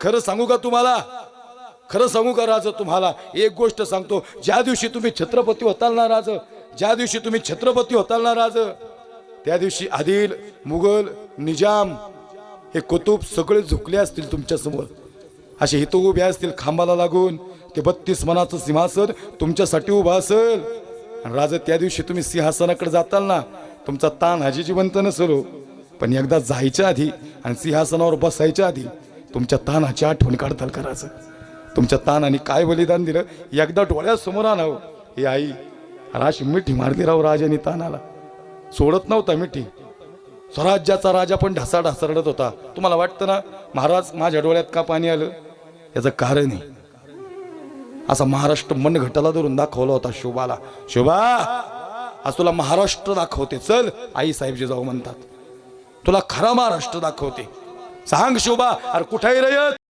खरं सांगू का तुम्हाला? खरं सांगू का राज तुम्हाला? एक गोष्ट सांगतो. ज्या दिवशी तुम्ही छत्रपती होताल ना राज ज्या दिवशी तुम्ही छत्रपती होताल ना राज त्या दिवशी आदिल मुघल निजाम हे कुतुब सगळे झुकले असतील तुमच्यासमोर. असे हित उभे असतील खांबाला लागून ते बत्तीस मनाचं सिंहासन तुमच्यासाठी उभं असेल. आणि राजा त्या दिवशी तुम्ही सिंहासनाकडे जाताल ना तुमचा ताण हाजी जिवंत नसेल हो. पण एकदा जायच्या आधी आणि सिंहासनावर बसायच्या आधी तुमच्या तानाची आठवण काढताल करायचं तुमच्या तानाने काय बलिदान दिलं? एकदा डोळ्यासमोर आणावं हो. हे. आई राशी मिठी मारली राव राजाने तानाला. सोडत नव्हता मिठी. स्वराज्याचा राजा पण ढसा ढासा रडत होता. तुम्हाला वाटतं ना महाराज माझ्या डोळ्यात का पाणी आलं? याचं कारण आहे. असा महाराष्ट्र मनघटाला धरून दाखवला होता शोभाला. शोभा आज तुला महाराष्ट्र दाखवते. चल आई साहेबजी जाऊ म्हणतात. तुला खरा महाराष्ट्र दाखवते. सांग शोभा अरे कुठेही रयत